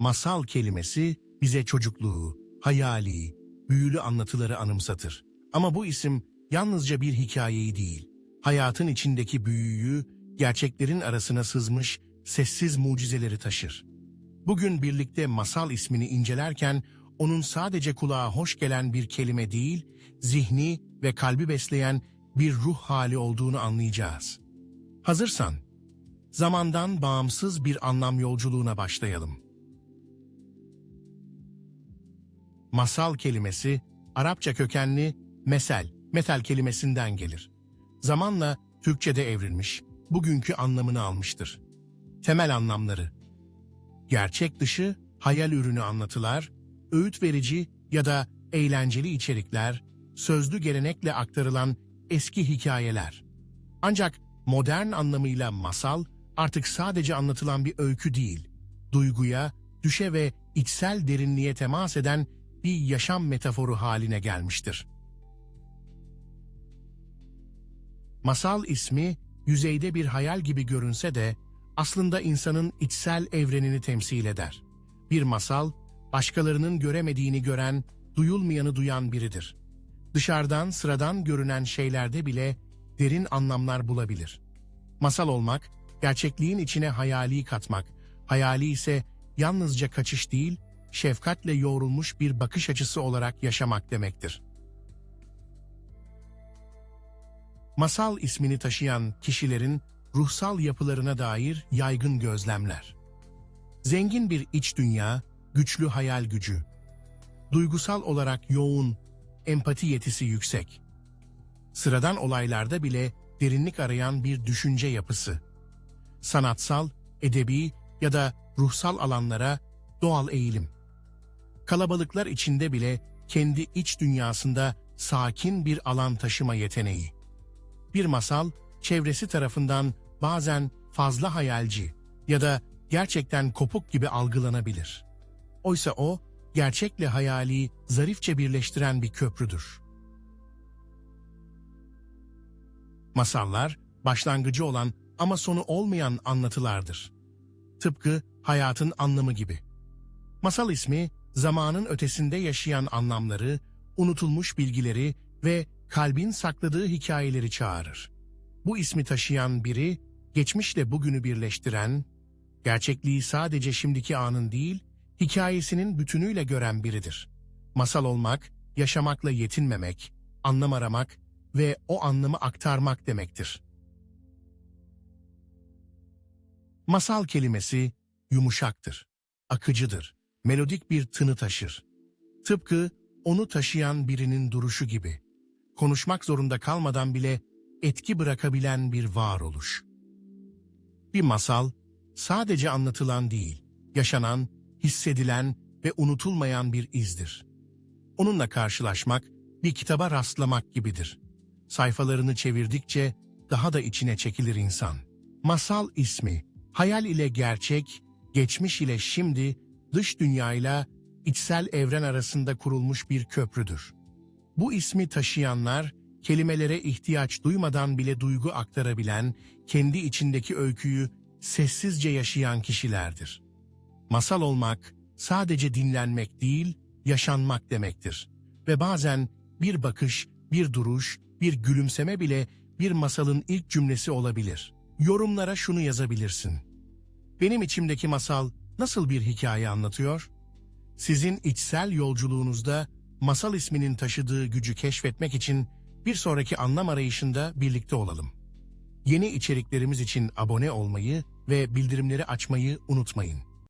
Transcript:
Masal kelimesi bize çocukluğu, hayali, büyülü anlatıları anımsatır. Ama bu isim yalnızca bir hikayeyi değil, hayatın içindeki büyüyü, gerçeklerin arasına sızmış sessiz mucizeleri taşır. Bugün birlikte masal ismini incelerken onun sadece kulağa hoş gelen bir kelime değil, zihni ve kalbi besleyen bir ruh hali olduğunu anlayacağız. Hazırsan, zamandan bağımsız bir anlam yolculuğuna başlayalım. Masal kelimesi Arapça kökenli mesel, metal kelimesinden gelir. Zamanla Türkçe'de evrilmiş, bugünkü anlamını almıştır. Temel anlamları Gerçek dışı, hayal ürünü anlatılar, öğüt verici ya da eğlenceli içerikler, sözlü gelenekle aktarılan eski hikayeler. Ancak modern anlamıyla masal artık sadece anlatılan bir öykü değil, duyguya, düşe ve içsel derinliğe temas eden bir yaşam metaforu haline gelmiştir. Masal ismi yüzeyde bir hayal gibi görünse de aslında insanın içsel evrenini temsil eder. Bir masal, başkalarının göremediğini gören, duyulmayanı duyan biridir. Dışarıdan sıradan görünen şeylerde bile derin anlamlar bulabilir. Masal olmak, gerçekliğin içine hayali katmak, hayali ise yalnızca kaçış değil, şefkatle yoğrulmuş bir bakış açısı olarak yaşamak demektir. Masal ismini taşıyan kişilerin ruhsal yapılarına dair yaygın gözlemler. Zengin bir iç dünya, güçlü hayal gücü. Duygusal olarak yoğun, empati yetisi yüksek. Sıradan olaylarda bile derinlik arayan bir düşünce yapısı. Sanatsal, edebi ya da ruhsal alanlara doğal eğilim. Kalabalıklar içinde bile kendi iç dünyasında sakin bir alan taşıma yeteneği. Bir masal, çevresi tarafından bazen fazla hayalci ya da gerçekten kopuk gibi algılanabilir. Oysa o, gerçekle hayali zarifçe birleştiren bir köprüdür. Masallar, başlangıcı olan ama sonu olmayan anlatılardır. Tıpkı hayatın anlamı gibi. Masal ismi, zamanın ötesinde yaşayan anlamları, unutulmuş bilgileri ve kalbin sakladığı hikayeleri çağırır. Bu ismi taşıyan biri, geçmişle bugünü birleştiren, gerçekliği sadece şimdiki anın değil, hikayesinin bütünüyle gören biridir. Masal olmak, yaşamakla yetinmemek, anlam aramak ve o anlamı aktarmak demektir. Masal kelimesi yumuşaktır, akıcıdır, melodik bir tını taşır. Tıpkı onu taşıyan birinin duruşu gibi. Konuşmak zorunda kalmadan bile etki bırakabilen bir varoluş. Bir masal, sadece anlatılan değil, yaşanan, hissedilen ve unutulmayan bir izdir. Onunla karşılaşmak, bir kitaba rastlamak gibidir. Sayfalarını çevirdikçe daha da içine çekilir insan. Masal ismi, hayal ile gerçek, geçmiş ile şimdi, dış dünyayla içsel evren arasında kurulmuş bir köprüdür. Bu ismi taşıyanlar, kelimelere ihtiyaç duymadan bile duygu aktarabilen, kendi içindeki öyküyü sessizce yaşayan kişilerdir. Masal olmak, sadece dinlenmek değil, yaşanmak demektir. Ve bazen bir bakış, bir duruş, bir gülümseme bile bir masalın ilk cümlesi olabilir. Yorumlara şunu yazabilirsin. Benim içimdeki masal nasıl bir hikaye anlatıyor? Sizin içsel yolculuğunuzda masal isminin taşıdığı gücü keşfetmek için bir sonraki anlam arayışında birlikte olalım. Yeni içeriklerimiz için abone olmayı ve bildirimleri açmayı unutmayın.